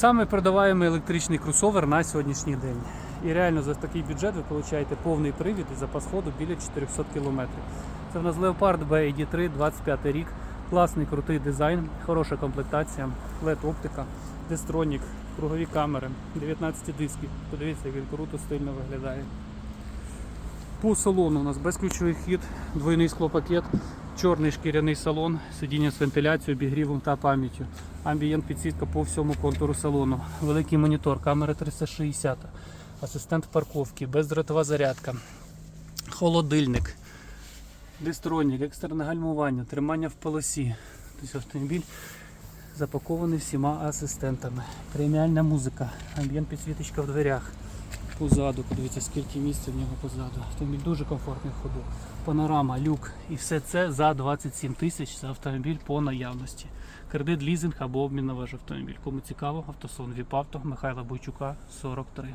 Саме продаваємий електричний кросовер на сьогоднішній день. І реально за такий бюджет ви отримаєте повний привід і запас ходу біля 400 км. Це в нас Leopard BAD3, 25 рік. Класний крутий дизайн, хороша комплектація, LED оптика, дистронік, кругові камери, 19 дисків. Подивіться, як він круто стильно виглядає. По салону у нас безключовий вхід, двойний склопакет, чорний шкіряний салон, сидіння з вентиляцією, обігрівом та пам'яттю. Амбієнт підсвітка по всьому контуру салону. Великий монітор, камера 360, асистент парковки, бездротова зарядка, холодильник, дистронік, екстрене гальмування, тримання в полосі. Тобто автомобіль запакований всіма асистентами. Преміальна музика, амбієнт підсвіточка в дверях. Позаду, подивіться, скільки місця в нього позаду. Автомобіль дуже комфортний в ходу. Панорама, люк. І все це за 27 тисяч за автомобіль по наявності. Кредит, лізинг або обмін на ваш автомобіль. Кому цікаво, автосон ВІПАВТО Михайла Бойчука 43.